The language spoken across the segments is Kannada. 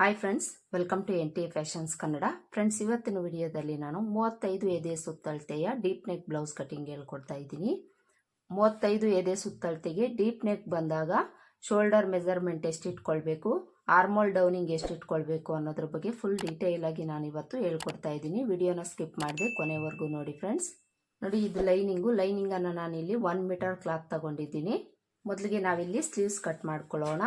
Hi friends welcome to N T fashions Kannada friends ಇವತ್ತಿನ ವಿಡಿಯೋದಲ್ಲಿ ನಾನು ಮೂವತ್ತೈದು ಎದೆ ಸುತ್ತಳತೆಯ ಡೀಪ್ ನೆಕ್ ಬ್ಲೌಸ್ ಕಟಿಂಗ್ ಹೇಳ್ಕೊಡ್ತಾ ಇದ್ದೀನಿ. ಮೂವತ್ತೈದು ಎದೆ ಸುತ್ತಳತೆಗೆ ಡೀಪ್ ನೆಕ್ ಬಂದಾಗ ಶೋಲ್ಡರ್ ಮೆಜರ್ಮೆಂಟ್ ಎಷ್ಟು ಇಟ್ಕೊಳ್ಬೇಕು ಆರ್ಮೋಲ್ ಡೌನಿಂಗ್ ಎಷ್ಟು ಇಟ್ಕೊಳ್ಬೇಕು ಅನ್ನೋದ್ರ ಬಗ್ಗೆ ಫುಲ್ ಡೀಟೇಲ್ ಆಗಿ ನಾನು ಇವತ್ತು ಹೇಳ್ಕೊಡ್ತಾ ಇದ್ದೀನಿ. ವಿಡಿಯೋನ ಸ್ಕಿಪ್ ಮಾಡಿದೆ ಕೊನೆವರೆಗೂ ನೋಡಿ ಫ್ರೆಂಡ್ಸ್ ನೋಡಿ, ಇದು ಲೈನಿಂಗು ಲೈನಿಂಗನ್ನು ನಾನಿಲ್ಲಿ ಒನ್ ಮೀಟರ್ ಕ್ಲಾತ್ ತಗೊಂಡಿದ್ದೀನಿ. ಮೊದಲಿಗೆ ನಾವಿಲ್ಲಿ ಸ್ಲೀವ್ಸ್ ಕಟ್ ಮಾಡ್ಕೊಳ್ಳೋಣ.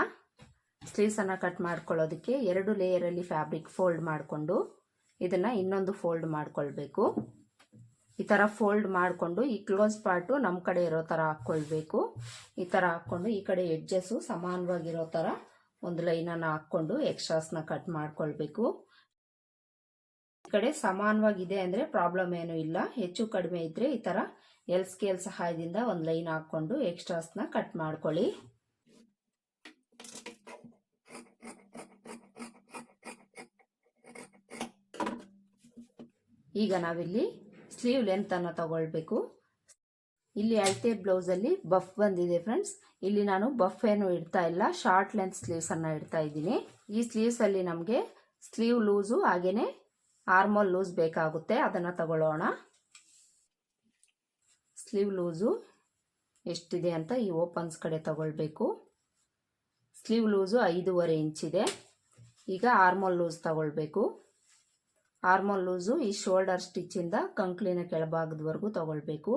ಸ್ಲೀವ್ಸನ್ನು ಕಟ್ ಮಾಡ್ಕೊಳ್ಳೋದಕ್ಕೆ ಎರಡು ಲೇಯರಲ್ಲಿ ಫ್ಯಾಬ್ರಿಕ್ ಫೋಲ್ಡ್ ಮಾಡಿಕೊಂಡು ಇದನ್ನು ಇನ್ನೊಂದು ಫೋಲ್ಡ್ ಮಾಡ್ಕೊಳ್ಬೇಕು. ಈ ಥರ ಫೋಲ್ಡ್ ಮಾಡಿಕೊಂಡು ಈ ಕ್ಲೋಸ್ ಪಾರ್ಟು ನಮ್ಮ ಕಡೆ ಇರೋ ಥರ ಹಾಕ್ಕೊಳ್ಬೇಕು. ಈ ಥರ ಹಾಕ್ಕೊಂಡು ಈ ಕಡೆ ಎಡ್ಜಸ್ಸು ಸಮಾನವಾಗಿರೋ ಥರ ಒಂದು ಲೈನನ್ನು ಹಾಕ್ಕೊಂಡು ಎಕ್ಸ್ಟ್ರಾಸ್ನ ಕಟ್ ಮಾಡ್ಕೊಳ್ಬೇಕು. ಈ ಕಡೆ ಸಮಾನವಾಗಿದೆ ಅಂದರೆ ಪ್ರಾಬ್ಲಮ್ ಏನೂ ಇಲ್ಲ. ಹೆಚ್ಚು ಕಡಿಮೆ ಇದ್ದರೆ ಈ ಥರ ಎಲ್ ಸ್ಕೇಲ್ ಸಹಾಯದಿಂದ ಒಂದು ಲೈನ್ ಹಾಕ್ಕೊಂಡು ಎಕ್ಸ್ಟ್ರಾಸ್ನ ಕಟ್ ಮಾಡ್ಕೊಳ್ಳಿ. ಈಗ ನಾವಿಲ್ಲಿ ಸ್ಲೀವ್ ಲೆಂತನ್ನು ತಗೊಳ್ಬೇಕು. ಇಲ್ಲಿ ಅಳತೆ ಬ್ಲೌಸಲ್ಲಿ ಬಫ್ ಬಂದಿದೆ ಫ್ರೆಂಡ್ಸ್ ಇಲ್ಲಿ ನಾನು ಬಫ್ ಏನು ಇಡ್ತಾ ಇಲ್ಲ ಶಾರ್ಟ್ ಲೆಂತ್ ಸ್ಲೀವ್ಸನ್ನು ಇಡ್ತಾ ಇದ್ದೀನಿ. ಈ ಸ್ಲೀವ್ಸ್ ಅಲ್ಲಿ ನಮಗೆ ಸ್ಲೀವ್ ಲೂಸು ಹಾಗೇನೆ ಆರ್ಮೋಲ್ ಲೂಸ್ ಬೇಕಾಗುತ್ತೆ, ಅದನ್ನ ತಗೊಳ್ಳೋಣ. ಸ್ಲೀವ್ ಲೂಸು ಎಷ್ಟಿದೆ ಅಂತ ಈ ಓಪನ್ಸ್ ಕಡೆ ತಗೊಳ್ಬೇಕು. ಸ್ಲೀವ್ ಲೂಸು ಐದೂವರೆ ಇಂಚಿದೆ. ಈಗ ಆರ್ಮೋಲ್ ಲೂಸ್ ತಗೊಳ್ಬೇಕು. ಆರ್ಮೋಲ್ ಲೂಸು ಈ ಶೋಲ್ಡರ್ ಸ್ಟಿಚ್ಚಿಂದ ಕಂಕ್ಲಿನ ಕೆಳಭಾಗದವರೆಗೂ ತಗೊಳ್ಬೇಕು.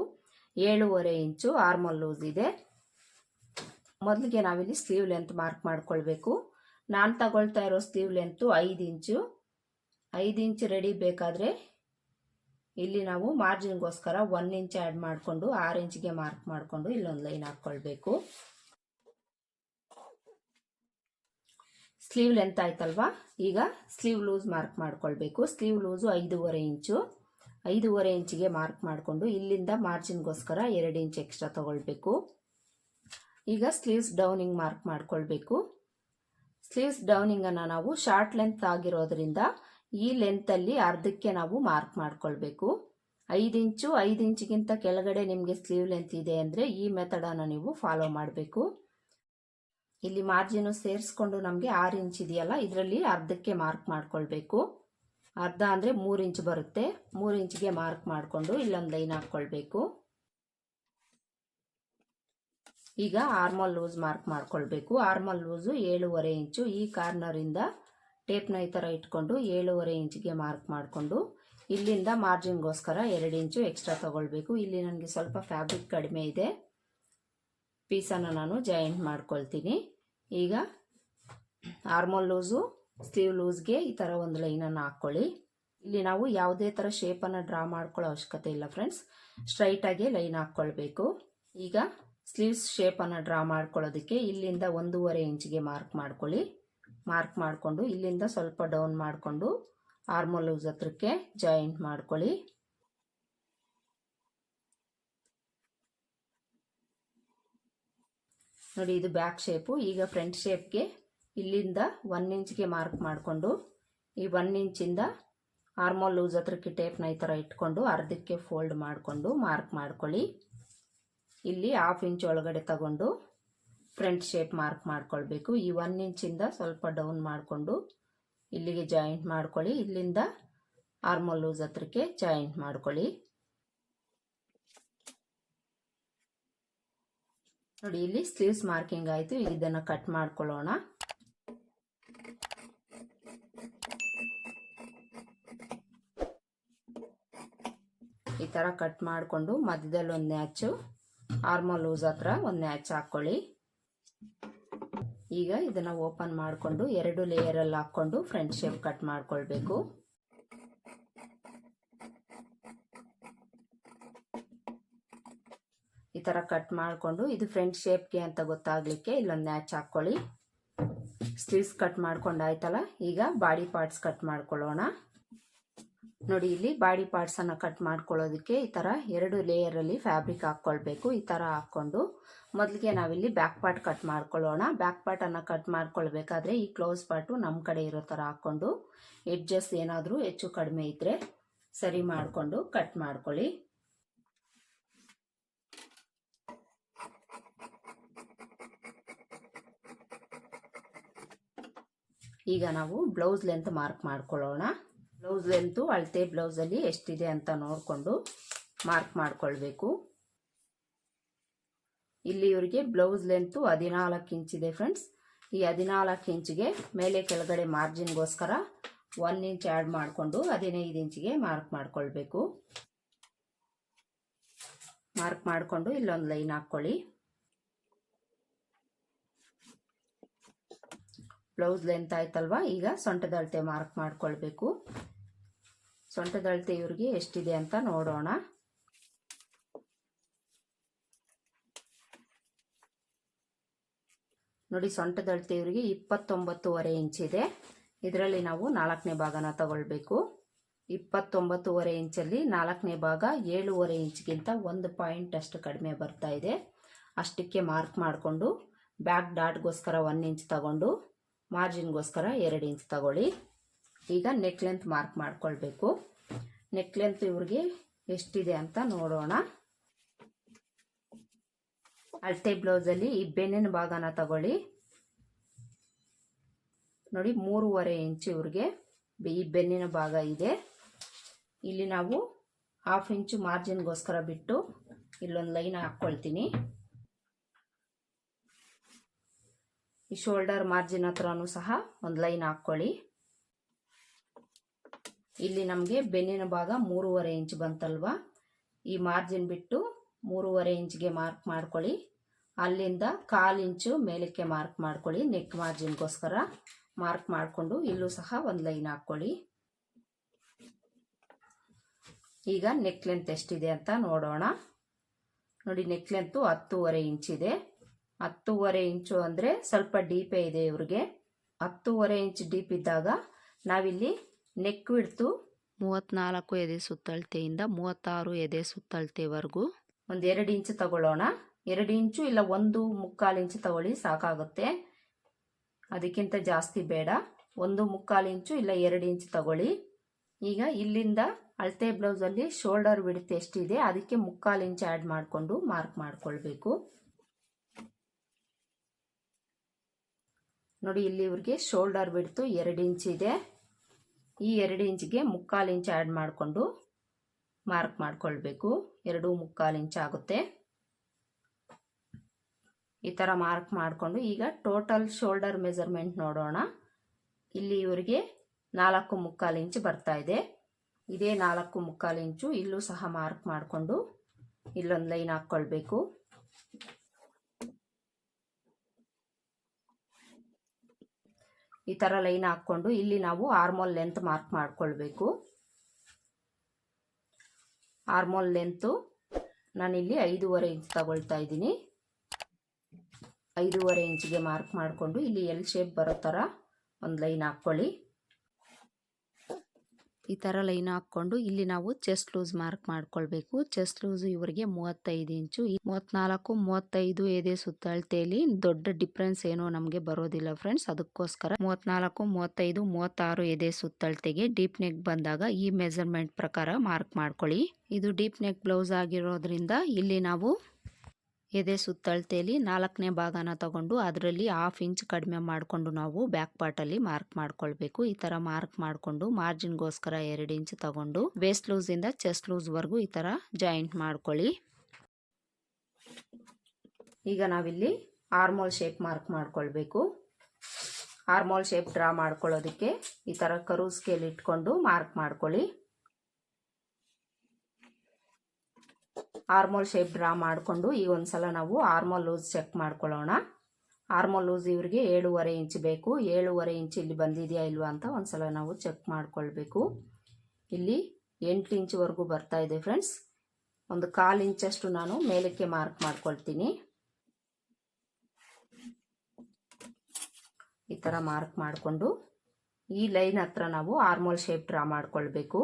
ಏಳುವರೆ ಇಂಚು ಆರ್ಮೋಲ್ ಲೂಸ್ ಇದೆ. ಮೊದಲಿಗೆ ನಾವಿಲ್ಲಿ ಸ್ಲೀವ್ ಲೆಂತ್ ಮಾರ್ಕ್ ಮಾಡ್ಕೊಳ್ಬೇಕು. ನಾನು ತಗೊಳ್ತಾ ಇರೋ ಸ್ಲೀವ್ ಲೆಂತು ಐದು ಇಂಚು. ಐದು ಇಂಚು ರೆಡಿ ಬೇಕಾದರೆ ಇಲ್ಲಿ ನಾವು ಮಾರ್ಜಿನ್ಗೋಸ್ಕರ ಒನ್ ಇಂಚ್ ಆ್ಯಡ್ ಮಾಡಿಕೊಂಡು ಆರು ಇಂಚ್ಗೆ ಮಾರ್ಕ್ ಮಾಡಿಕೊಂಡು ಇಲ್ಲೊಂದು ಲೈನ್ ಹಾಕ್ಕೊಳ್ಬೇಕು. ಸ್ಲೀವ್ ಲೆಂತ್ ಆಯ್ತಲ್ವಾ? ಈಗ ಸ್ಲೀವ್ ಲೂಸ್ ಮಾರ್ಕ್ ಮಾಡ್ಕೊಳ್ಬೇಕು. ಸ್ಲೀವ್ ಲೂಸು ಐದೂವರೆ ಇಂಚು. ಐದೂವರೆ ಇಂಚಿಗೆ ಮಾರ್ಕ್ ಮಾಡಿಕೊಂಡು ಇಲ್ಲಿಂದ ಮಾರ್ಜಿನ್ಗೋಸ್ಕರ ಎರಡು ಇಂಚ್ ಎಕ್ಸ್ಟ್ರಾ ತಗೊಳ್ಬೇಕು. ಈಗ ಸ್ಲೀವ್ಸ್ ಡೌನಿಂಗ್ ಮಾರ್ಕ್ ಮಾಡ್ಕೊಳ್ಬೇಕು. ಸ್ಲೀವ್ಸ್ ಡೌನಿಂಗನ್ನು ನಾವು ಶಾರ್ಟ್ ಲೆಂತ್ ಆಗಿರೋದ್ರಿಂದ ಈ ಲೆಂತಲ್ಲಿ ಅರ್ಧಕ್ಕೆ ನಾವು ಮಾರ್ಕ್ ಮಾಡ್ಕೊಳ್ಬೇಕು. ಐದು ಇಂಚು, ಐದು ಇಂಚಿಗಿಂತ ಕೆಳಗಡೆ ನಿಮಗೆ ಸ್ಲೀವ್ ಲೆಂತ್ ಇದೆ ಅಂದರೆ ಈ ಮೆಥಡನ್ನು ನೀವು ಫಾಲೋ ಮಾಡಬೇಕು. ಇಲ್ಲಿ ಮಾರ್ಜಿನ್ ಸೇರಿಸ್ಕೊಂಡು ನಮಗೆ ಆರು ಇಂಚ್ ಇದೆಯಲ್ಲ, ಇದರಲ್ಲಿ ಅರ್ಧಕ್ಕೆ ಮಾರ್ಕ್ ಮಾಡ್ಕೊಳ್ಬೇಕು. ಅರ್ಧ ಅಂದರೆ ಮೂರು ಇಂಚ್ ಬರುತ್ತೆ. ಮೂರು ಇಂಚ್ಗೆ ಮಾರ್ಕ್ ಮಾಡಿಕೊಂಡು ಇಲ್ಲೊಂದು ಲೈನ್ ಹಾಕ್ಕೊಳ್ಬೇಕು ಈಗ ಆರ್ಮಲ್ ಲೂಸ್ ಮಾರ್ಕ್ ಮಾಡ್ಕೊಳ್ಬೇಕು. ಆರ್ಮಲ್ ಲೂಸು ಏಳುವರೆ ಇಂಚು. ಈ ಕಾರ್ನರಿಂದ ಟೇಪ್ನ ಈ ಥರ ಇಟ್ಕೊಂಡು ಏಳುವರೆ ಇಂಚಿಗೆ ಮಾರ್ಕ್ ಮಾಡಿಕೊಂಡು ಇಲ್ಲಿಂದ ಮಾರ್ಜಿನ್ಗೋಸ್ಕರ ಎರಡು ಇಂಚು ಎಕ್ಸ್ಟ್ರಾ ತಗೊಳ್ಬೇಕು. ಇಲ್ಲಿ ನನಗೆ ಸ್ವಲ್ಪ ಫ್ಯಾಬ್ರಿಕ್ ಕಡಿಮೆ ಇದೆ. ಪೀಸನ್ನು ನಾನು ಜಾಯಿಂಟ್ ಮಾಡ್ಕೊಳ್ತೀನಿ. ಈಗ ಆರ್ಮೋಲ್ ಲೂಸು, ಸ್ಲೀವ್ ಲೂಸ್ಗೆ ಈ ಥರ ಒಂದು ಲೈನನ್ನು ಹಾಕ್ಕೊಳ್ಳಿ ಇಲ್ಲಿ ನಾವು ಯಾವುದೇ ಥರ ಶೇಪನ್ನು ಡ್ರಾ ಮಾಡ್ಕೊಳ್ಳೋ ಅವಶ್ಯಕತೆ ಇಲ್ಲ ಫ್ರೆಂಡ್ಸ್ ಸ್ಟ್ರೈಟಾಗಿ ಲೈನ್ ಹಾಕ್ಕೊಳ್ಬೇಕು. ಈಗ ಸ್ಲೀವ್ಸ್ ಶೇಪನ್ನು ಡ್ರಾ ಮಾಡ್ಕೊಳ್ಳೋದಕ್ಕೆ ಇಲ್ಲಿಂದ ಒಂದೂವರೆ ಇಂಚಿಗೆ ಮಾರ್ಕ್ ಮಾಡ್ಕೊಳ್ಳಿ. ಮಾರ್ಕ್ ಮಾಡಿಕೊಂಡು ಇಲ್ಲಿಂದ ಸ್ವಲ್ಪ ಡೌನ್ ಮಾಡಿಕೊಂಡು ಆರ್ಮೋಲ್ ಲೂಸ್ ಹತ್ರಕ್ಕೆ ಜಾಯಿಂಟ್ ಮಾಡ್ಕೊಳ್ಳಿ. ನೋಡಿ, ಇದು ಬ್ಯಾಕ್ ಶೇಪು ಈಗ ಫ್ರಂಟ್ ಶೇಪ್ಗೆ ಇಲ್ಲಿಂದ ಒನ್ ಇಂಚ್ಗೆ ಮಾರ್ಕ್ ಮಾಡಿಕೊಂಡು, ಈ ಒನ್ ಇಂಚಿಂದ ಆರ್ಮೋಲ್ ಲೂಸ್ ಹತ್ರಕ್ಕೆ ಟೇಪ್ನ ಈ ಥರ ಇಟ್ಕೊಂಡು, ಅರ್ಧಕ್ಕೆ ಫೋಲ್ಡ್ ಮಾಡಿಕೊಂಡು ಮಾರ್ಕ್ ಮಾಡ್ಕೊಳ್ಳಿ. ಇಲ್ಲಿ ಹಾಫ್ ಇಂಚ್ ಒಳಗಡೆ ತಗೊಂಡು ಫ್ರಂಟ್ ಶೇಪ್ ಮಾರ್ಕ್ ಮಾಡ್ಕೊಳ್ಬೇಕು. ಈ ಒನ್ ಇಂಚಿಂದ ಸ್ವಲ್ಪ ಡೌನ್ ಮಾಡಿಕೊಂಡು ಇಲ್ಲಿಗೆ ಜಾಯಿಂಟ್ ಮಾಡ್ಕೊಳ್ಳಿ. ಇಲ್ಲಿಂದ ಆರ್ಮೋಲ್ ಲೂಸ್ ಹತ್ರಕ್ಕೆ ಜಾಯಿಂಟ್ ಮಾಡ್ಕೊಳ್ಳಿ. ನೋಡಿ, ಇಲ್ಲಿ ಸ್ಲೀವ್ಸ್ ಮಾರ್ಕಿಂಗ್ ಆಯಿತು. ಇದನ್ನು ಕಟ್ ಮಾಡ್ಕೊಳ್ಳೋಣ. ಈ ಥರ ಕಟ್ ಮಾಡಿಕೊಂಡು ಮಧ್ಯದಲ್ಲಿ ಒಂದು ನ್ಯಾಚು ಆರ್ಮೋ ಲೂಸ್ ಹತ್ರ ಒಂದು ನ್ಯಾಚ್ ಹಾಕ್ಕೊಳ್ಳಿ ಈಗ ಇದನ್ನು ಓಪನ್ ಮಾಡಿಕೊಂಡು ಎರಡು ಲೇಯರಲ್ಲಿ ಹಾಕ್ಕೊಂಡು ಫ್ರಂಟ್ ಶೇಪ್ ಕಟ್ ಮಾಡ್ಕೊಳ್ಬೇಕು. ಥರ ಕಟ್ ಮಾಡಿಕೊಂಡು ಇದು ಫ್ರಂಟ್ ಶೇಪ್ಗೆ ಅಂತ ಗೊತ್ತಾಗಲಿಕ್ಕೆ ಇಲ್ಲೊಂದು ನ್ಯಾಚ್ ಹಾಕ್ಕೊಳ್ಳಿ ಸ್ಲೀವ್ಸ್ ಕಟ್ ಮಾಡ್ಕೊಂಡಾಯ್ತಲ್ಲ ಈಗ ಬಾಡಿ ಪಾರ್ಟ್ಸ್ ಕಟ್ ಮಾಡ್ಕೊಳ್ಳೋಣ. ನೋಡಿ, ಇಲ್ಲಿ ಬಾಡಿ ಪಾರ್ಟ್ಸನ್ನು ಕಟ್ ಮಾಡ್ಕೊಳ್ಳೋದಕ್ಕೆ ಈ ಥರ ಎರಡು ಲೇಯರಲ್ಲಿ ಫ್ಯಾಬ್ರಿಕ್ ಹಾಕ್ಕೊಳ್ಬೇಕು. ಈ ಥರ ಹಾಕ್ಕೊಂಡು ಮೊದಲಿಗೆ ನಾವಿಲ್ಲಿ ಬ್ಯಾಕ್ ಪಾರ್ಟ್ ಕಟ್ ಮಾಡ್ಕೊಳ್ಳೋಣ. ಬ್ಯಾಕ್ ಪಾರ್ಟನ್ನು ಕಟ್ ಮಾಡ್ಕೊಳ್ಬೇಕಾದ್ರೆ ಈ ಕ್ಲೋಸ್ ಪಾರ್ಟು ನಮ್ಮ ಕಡೆ ಇರೋ ಥರ ಹಾಕ್ಕೊಂಡು ಎಡ್ಜಸ್ ಏನಾದರೂ ಹೆಚ್ಚು ಕಡಿಮೆ ಇದ್ದರೆ ಸರಿ ಮಾಡಿಕೊಂಡು ಕಟ್ ಮಾಡ್ಕೊಳ್ಳಿ. ಈಗ ನಾವು ಬ್ಲೌಸ್ ಲೆಂತ್ ಮಾರ್ಕ್ ಮಾಡ್ಕೊಳ್ಳೋಣ. ಬ್ಲೌಸ್ ಲೆಂತು ಅಳತೆ ಬ್ಲೌಸಲ್ಲಿ ಎಷ್ಟಿದೆ ಅಂತ ನೋಡಿಕೊಂಡು ಮಾರ್ಕ್ ಮಾಡ್ಕೊಳ್ಬೇಕು. ಇಲ್ಲಿ ಇವರಿಗೆ ಬ್ಲೌಸ್ ಲೆಂತು ಹದಿನಾಲ್ಕು ಇಂಚಿದೆ ಫ್ರೆಂಡ್ಸ್ ಈ ಹದಿನಾಲ್ಕು ಇಂಚಿಗೆ ಮೇಲೆ ಕೆಳಗಡೆ ಮಾರ್ಜಿನ್ಗೋಸ್ಕರ ಒನ್ ಇಂಚ್ ಆ್ಯಡ್ ಮಾಡಿಕೊಂಡು ಹದಿನೈದು ಇಂಚಿಗೆ ಮಾರ್ಕ್ ಮಾಡ್ಕೊಳ್ಬೇಕು. ಮಾರ್ಕ್ ಮಾಡಿಕೊಂಡು ಇಲ್ಲೊಂದು ಲೈನ್ ಹಾಕ್ಕೊಳ್ಳಿ. ಬ್ಲೌಸ್ ಲೆಂತ್ ಆಯ್ತಲ್ವಾ? ಈಗ ಸೊಂಟದ ಅಳತೆ ಮಾರ್ಕ್ ಮಾಡ್ಕೊಳ್ಬೇಕು. ಸೊಂಟದ ಅಳತೆ ಇವ್ರಿಗೆ ಎಷ್ಟಿದೆ ಅಂತ ನೋಡೋಣ. ನೋಡಿ, ಸೊಂಟದ ಅಳತೆ ಇವರಿಗೆ ಇಪ್ಪತ್ತೊಂಬತ್ತುವರೆ ಇಂಚಿದೆ ಇದರಲ್ಲಿ ನಾವು ನಾಲ್ಕನೇ ಭಾಗನ ತಗೊಳ್ಬೇಕು. ಇಪ್ಪತ್ತೊಂಬತ್ತುವರೆ ಇಂಚಲ್ಲಿ ನಾಲ್ಕನೇ ಭಾಗ ಏಳುವರೆ ಇಂಚ್ಗಿಂತ ಒಂದು ಪಾಯಿಂಟ್ ಅಷ್ಟು ಕಡಿಮೆ ಬರ್ತಾ ಇದೆ. ಅಷ್ಟಕ್ಕೆ ಮಾರ್ಕ್ ಮಾಡಿಕೊಂಡು ಬ್ಯಾಕ್ ಡಾಟ್ಗೋಸ್ಕರ ಒನ್ ಇಂಚ್ ತಗೊಂಡು ಮಾರ್ಜಿನ್ಗೋಸ್ಕರ ಎರಡು ಇಂಚ್ ತಗೊಳ್ಳಿ. ಈಗ ನೆಕ್ ಲೆಂತ್ ಮಾರ್ಕ್ ಮಾಡ್ಕೊಳ್ಬೇಕು. ನೆಕ್ ಲೆಂತ್ ಇವ್ರಿಗೆ ಎಷ್ಟಿದೆ ಅಂತ ನೋಡೋಣ. ಅಳತೆ ಬ್ಲೌಸಲ್ಲಿ ಈ ಬೆನ್ನಿನ ಭಾಗನ ತಗೊಳ್ಳಿ. ನೋಡಿ, ಮೂರುವರೆ ಇಂಚು ಇವ್ರಿಗೆ ಈ ಬೆನ್ನಿನ ಭಾಗ ಇದೆ. ಇಲ್ಲಿ ನಾವು ಹಾಫ್ ಇಂಚು ಮಾರ್ಜಿನ್ಗೋಸ್ಕರ ಬಿಟ್ಟು ಇಲ್ಲೊಂದು ಲೈನ್ ಹಾಕ್ಕೊಳ್ತೀನಿ ಈ ಶೋಲ್ಡರ್ ಮಾರ್ಜಿನ್ ಹತ್ರನೂ ಸಹ ಒಂದು ಲೈನ್ ಹಾಕ್ಕೊಳ್ಳಿ ಇಲ್ಲಿ ನಮಗೆ ಬೆನ್ನಿನ ಭಾಗ ಮೂರುವರೆ ಇಂಚ್ ಬಂತಲ್ವಾ? ಈ ಮಾರ್ಜಿನ್ ಬಿಟ್ಟು ಮೂರುವರೆ ಇಂಚ್ಗೆ ಮಾರ್ಕ್ ಮಾಡ್ಕೊಳ್ಳಿ. ಅಲ್ಲಿಂದ ಕಾಲು ಇಂಚು ಮೇಲಕ್ಕೆ ಮಾರ್ಕ್ ಮಾಡ್ಕೊಳ್ಳಿ. ನೆಕ್ ಮಾರ್ಜಿನ್ಗೋಸ್ಕರ ಮಾರ್ಕ್ ಮಾಡಿಕೊಂಡು ಇಲ್ಲೂ ಸಹ ಒಂದು ಲೈನ್ ಹಾಕ್ಕೊಳ್ಳಿ ಈಗ ನೆಕ್ ಲೆಂತ್ ಎಷ್ಟಿದೆ ಅಂತ ನೋಡೋಣ. ನೋಡಿ ನೆಕ್ ಲೆಂತು ಹತ್ತೂವರೆ ಇಂಚಿದೆ ಹತ್ತೂವರೆ ಇಂಚು ಅಂದರೆ ಸ್ವಲ್ಪ ಡೀಪೇ ಇದೆ ಇವ್ರಿಗೆ. ಹತ್ತೂವರೆ ಇಂಚ್ ಡೀಪ್ ಇದ್ದಾಗ ನಾವಿಲ್ಲಿ ನೆಕ್ ಬಿಡ್ತು ಮೂವತ್ತ್ನಾಲ್ಕು ಎದೆ ಸುತ್ತಳತೆಯಿಂದ ಮೂವತ್ತಾರು ಎದೆ ಸುತ್ತಳತೆವರೆಗೂ ಒಂದು ಎರಡು ಇಂಚು ತಗೊಳ್ಳೋಣ. ಎರಡು ಇಂಚು ಇಲ್ಲ, ಒಂದು ಮುಕ್ಕಾಲು ಇಂಚು ತಗೊಳ್ಳಿ, ಸಾಕಾಗುತ್ತೆ. ಅದಕ್ಕಿಂತ ಜಾಸ್ತಿ ಬೇಡ. ಒಂದು ಮುಕ್ಕಾಲು ಇಂಚು ಇಲ್ಲ, ಎರಡು ಇಂಚು ತಗೊಳ್ಳಿ. ಈಗ ಇಲ್ಲಿಂದ ಅಳತೆ ಬ್ಲೌಸಲ್ಲಿ ಶೋಲ್ಡರ್ ಬಿಡುತ್ತೆ ಎಷ್ಟಿದೆ, ಅದಕ್ಕೆ ಮುಕ್ಕಾಲು ಇಂಚು ಆ್ಯಡ್ ಮಾಡಿಕೊಂಡು ಮಾರ್ಕ್ ಮಾಡ್ಕೊಳ್ಬೇಕು. ನೋಡಿ, ಇಲ್ಲಿ ಇವ್ರಿಗೆ ಶೋಲ್ಡರ್ ಬಿಡ್ತು ಎರಡು ಇಂಚ್ ಇದೆ. ಈ ಎರಡು ಇಂಚಿಗೆ ಮುಕ್ಕಾಲು ಇಂಚ್ ಆ್ಯಡ್ ಮಾಡಿಕೊಂಡು ಮಾರ್ಕ್ ಮಾಡಿಕೊಳ್ಬೇಕು. ಎರಡು ಮುಕ್ಕಾಲು ಇಂಚ್ ಆಗುತ್ತೆ. ಈ ಥರ ಮಾರ್ಕ್ ಮಾಡಿಕೊಂಡು ಈಗ ಟೋಟಲ್ ಶೋಲ್ಡರ್ ಮೆಜರ್ಮೆಂಟ್ ನೋಡೋಣ. ಇಲ್ಲಿ ಇವರಿಗೆ ನಾಲ್ಕು ಮುಕ್ಕಾಲು ಇಂಚ್ ಬರ್ತಾ ಇದೆ. ಇದೇ ನಾಲ್ಕು ಮುಕ್ಕಾಲು ಇಂಚು ಇಲ್ಲೂ ಸಹ ಮಾರ್ಕ್ ಮಾಡಿಕೊಂಡು ಇಲ್ಲೊಂದು ಲೈನ್ ಹಾಕ್ಕೊಳ್ಬೇಕು. ಈ ಥರ ಲೈನ್ ಹಾಕ್ಕೊಂಡು ಇಲ್ಲಿ ನಾವು ಆರ್ಮೋಲ್ ಲೆಂತ್ ಮಾರ್ಕ್ ಮಾಡ್ಕೊಳ್ಬೇಕು. ಆರ್ಮೋಲ್ ಲೆಂತು ನಾನಿಲ್ಲಿ ಐದೂವರೆ ಇಂಚ್ ತಗೊಳ್ತಾ ಇದ್ದೀನಿ. ಐದೂವರೆ ಇಂಚಿಗೆ ಮಾರ್ಕ್ ಮಾಡಿಕೊಂಡು ಇಲ್ಲಿ ಎಲ್ ಶೇಪ್ ಬರೋ ಥರ ಒಂದು ಲೈನ್ ಹಾಕ್ಕೊಳ್ಳಿ. ಈ ಥರ ಲೈನ್ ಹಾಕ್ಕೊಂಡು ಇಲ್ಲಿ ನಾವು ಚೆಸ್ಟ್ ಲೂಸ್ ಮಾರ್ಕ್ ಮಾಡ್ಕೊಳ್ಬೇಕು. ಚೆಸ್ಟ್ ಲೂಸ್ ಇವರಿಗೆ ಮೂವತ್ತೈದು ಇಂಚು. ಮೂವತ್ನಾಲ್ಕು ಮೂವತ್ತೈದು ಎದೆ ಸುತ್ತಳತೆಯಲ್ಲಿ ದೊಡ್ಡ ಡಿಫ್ರೆನ್ಸ್ ಏನೋ ನಮಗೆ ಬರೋದಿಲ್ಲ ಫ್ರೆಂಡ್ಸ್. ಅದಕ್ಕೋಸ್ಕರ ಮೂವತ್ನಾಲ್ಕು ಮೂವತ್ತೈದು, ಮೂವತ್ತಾರು ಎದೆ ಸುತ್ತಳತೆಗೆ ಡೀಪ್ ನೆಕ್ ಬಂದಾಗ ಈ ಮೆಸರ್ಮೆಂಟ್ ಪ್ರಕಾರ ಮಾರ್ಕ್ ಮಾಡ್ಕೊಳ್ಳಿ. ಇದು ಡೀಪ್ ನೆಕ್ ಬ್ಲೌಸ್ ಆಗಿರೋದ್ರಿಂದ ಇಲ್ಲಿ ನಾವು ಎದೆ ಸುತ್ತಳತೆಯಲ್ಲಿ ನಾಲ್ಕನೇ ಭಾಗನ ತಗೊಂಡು ಅದರಲ್ಲಿ ಹಾಫ್ ಇಂಚ್ ಕಡಿಮೆ ಮಾಡಿಕೊಂಡು ನಾವು ಬ್ಯಾಕ್ ಪಾರ್ಟಲ್ಲಿ ಮಾರ್ಕ್ ಮಾಡ್ಕೊಳ್ಬೇಕು. ಈ ಥರ ಮಾರ್ಕ್ ಮಾಡಿಕೊಂಡು ಮಾರ್ಜಿನ್ಗೋಸ್ಕರ ಎರಡು ಇಂಚ್ ತಗೊಂಡು ವೇಸ್ಟ್ ಲೂಸಿಂದ ಚೆಸ್ಟ್ ಲೂಸ್ವರೆಗೂ ಈ ಥರ ಜಾಯಿಂಟ್ ಮಾಡ್ಕೊಳ್ಳಿ. ಈಗ ನಾವಿಲ್ಲಿ ಆರ್ಮೋಲ್ ಶೇಪ್ ಮಾರ್ಕ್ ಮಾಡ್ಕೊಳ್ಬೇಕು. ಆರ್ಮೋಲ್ ಶೇಪ್ ಡ್ರಾ ಮಾಡ್ಕೊಳ್ಳೋದಕ್ಕೆ ಈ ಥರ ಕರು ಸ್ಕೇಲ್ ಇಟ್ಕೊಂಡು ಮಾರ್ಕ್ ಮಾಡ್ಕೊಳ್ಳಿ. ಆರ್ಮೋಲ್ ಶೇಪ್ ಡ್ರಾ ಮಾಡಿಕೊಂಡು ಈಗ ಒಂದ್ಸಲ ನಾವು ಆರ್ಮೋಲ್ ಲೂಸ್ ಚೆಕ್ ಮಾಡ್ಕೊಳ್ಳೋಣ. ಆರ್ಮೋಲ್ ಲೂಸ್ ಇವರಿಗೆ ಏಳುವರೆ ಇಂಚ್ ಬೇಕು. ಏಳುವರೆ ಇಂಚ್ ಇಲ್ಲಿ ಬಂದಿದೆಯಾ ಇಲ್ವಾ ಅಂತ ಒಂದ್ಸಲ ನಾವು ಚೆಕ್ ಮಾಡ್ಕೊಳ್ಬೇಕು. ಇಲ್ಲಿ ಎಂಟು ಇಂಚ್ವರೆಗೂ ಬರ್ತಾ ಇದೆ ಫ್ರೆಂಡ್ಸ್ ಒಂದು ಕಾಲು ಇಂಚಷ್ಟು ನಾನು ಮೇಲಕ್ಕೆ ಮಾರ್ಕ್ ಮಾಡ್ಕೊಳ್ತೀನಿ. ಈ ಥರ ಮಾರ್ಕ್ ಮಾಡಿಕೊಂಡು ಈ ಲೈನ್ ಹತ್ರ ನಾವು ಆರ್ಮೋಲ್ ಶೇಪ್ ಡ್ರಾ ಮಾಡ್ಕೊಳ್ಬೇಕು.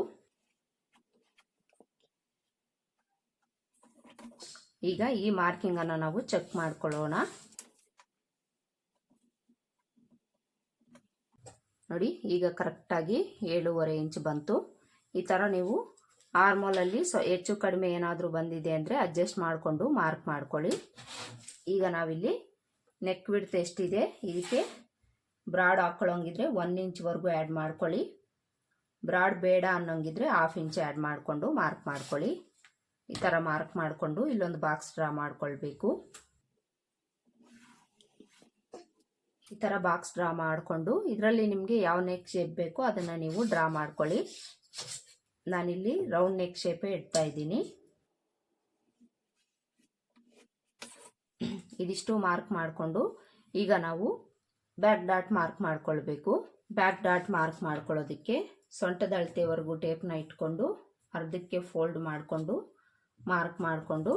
ಈಗ ಈ ಮಾರ್ಕಿಂಗನ್ನು ನಾವು ಚೆಕ್ ಮಾಡ್ಕೊಳ್ಳೋಣ. ನೋಡಿ, ಈಗ ಕರೆಕ್ಟಾಗಿ ಏಳೂವರೆ ಇಂಚ್ ಬಂತು. ಈ ಥರ ನೀವು ಆರ್ಮೋಲಲ್ಲಿ ಸೊ ಹೆಚ್ಚು ಕಡಿಮೆ ಏನಾದರೂ ಬಂದಿದೆ ಅಂದರೆ ಅಡ್ಜಸ್ಟ್ ಮಾಡಿಕೊಂಡು ಮಾರ್ಕ್ ಮಾಡ್ಕೊಳ್ಳಿ. ಈಗ ನಾವಿಲ್ಲಿ ನೆಕ್ ವಿಡ್ತ್ ಎಷ್ಟಿದೆ, ಇದಕ್ಕೆ ಬ್ರಾಡ್ ಹಾಕ್ಕೊಳ್ಳೋಂಗಿದ್ರೆ ಒನ್ ಇಂಚ್ವರೆಗೂ ಆ್ಯಡ್ ಮಾಡ್ಕೊಳ್ಳಿ. ಬ್ರಾಡ್ ಬೇಡ ಅನ್ನೋಂಗಿದ್ರೆ ಹಾಫ್ ಇಂಚ್ ಆ್ಯಡ್ ಮಾಡಿಕೊಂಡು ಮಾರ್ಕ್ ಮಾಡ್ಕೊಳ್ಳಿ. ಈ ಥರ ಮಾರ್ಕ್ ಮಾಡಿಕೊಂಡು ಇಲ್ಲೊಂದು ಬಾಕ್ಸ್ ಡ್ರಾ ಮಾಡಿಕೊಳ್ಬೇಕು. ಈ ಥರ ಬಾಕ್ಸ್ ಡ್ರಾ ಮಾಡಿಕೊಂಡು ಇದರಲ್ಲಿ ನಿಮಗೆ ಯಾವ ನೆಕ್ ಶೇಪ್ ಬೇಕೋ ಅದನ್ನು ನೀವು ಡ್ರಾ ಮಾಡ್ಕೊಳ್ಳಿ. ನಾನಿಲ್ಲಿ ರೌಂಡ್ ನೆಕ್ ಶೇಪೇ ಇಡ್ತಾ ಇದ್ದೀನಿ. ಇದಿಷ್ಟು ಮಾರ್ಕ್ ಮಾಡಿಕೊಂಡು ಈಗ ನಾವು ಬ್ಯಾಕ್ ಡಾಟ್ ಮಾರ್ಕ್ ಮಾಡ್ಕೊಳ್ಬೇಕು. ಬ್ಯಾಕ್ ಡಾಟ್ ಮಾರ್ಕ್ ಮಾಡ್ಕೊಳ್ಳೋದಕ್ಕೆ ಸೊಂಟದ ಅಳತೆವರೆಗೂ ಟೇಪ್ನ ಇಟ್ಕೊಂಡು ಅರ್ಧಕ್ಕೆ ಫೋಲ್ಡ್ ಮಾಡಿಕೊಂಡು ಮಾರ್ಕ್ ಮಾಡಿಕೊಂಡು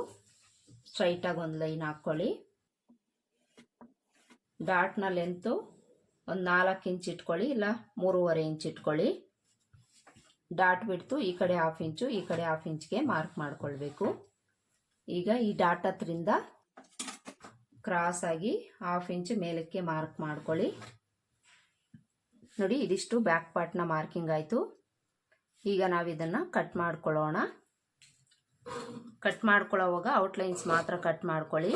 ಸ್ಟ್ರೈಟಾಗಿ ಒಂದು ಲೈನ್ ಹಾಕ್ಕೊಳ್ಳಿ ಡಾಟ್ನ ಲೆಂತು ಒಂದು ನಾಲ್ಕು ಇಂಚ್ ಇಟ್ಕೊಳ್ಳಿ, ಇಲ್ಲ ಮೂರುವರೆ ಇಂಚ್ ಇಟ್ಕೊಳ್ಳಿ. ಡಾಟ್ ಬಿಡ್ತು, ಈ ಕಡೆ ಹಾಫ್ ಇಂಚು, ಈ ಕಡೆ ಹಾಫ್ ಇಂಚ್ಗೆ ಮಾರ್ಕ್ ಮಾಡಿಕೊಳ್ಬೇಕು. ಈಗ ಈ ಡಾಟ್ ಹತ್ರಿಂದ ಕ್ರಾಸ್ ಆಗಿ ಹಾಫ್ ಇಂಚ್ ಮೇಲಕ್ಕೆ ಮಾರ್ಕ್ ಮಾಡ್ಕೊಳ್ಳಿ. ನೋಡಿ, ಇದಿಷ್ಟು ಬ್ಯಾಕ್ ಪಾರ್ಟ್ನ ಮಾರ್ಕಿಂಗ್ ಆಯಿತು. ಈಗ ನಾವು ಇದನ್ನು ಕಟ್ ಮಾಡ್ಕೊಳ್ಳೋಣ. ಕಟ್ ಮಾಡ್ಕೊಳ್ಳೋವಾಗ ಔಟ್ಲೈನ್ಸ್ ಮಾತ್ರ ಕಟ್ ಮಾಡ್ಕೊಳ್ಳಿ.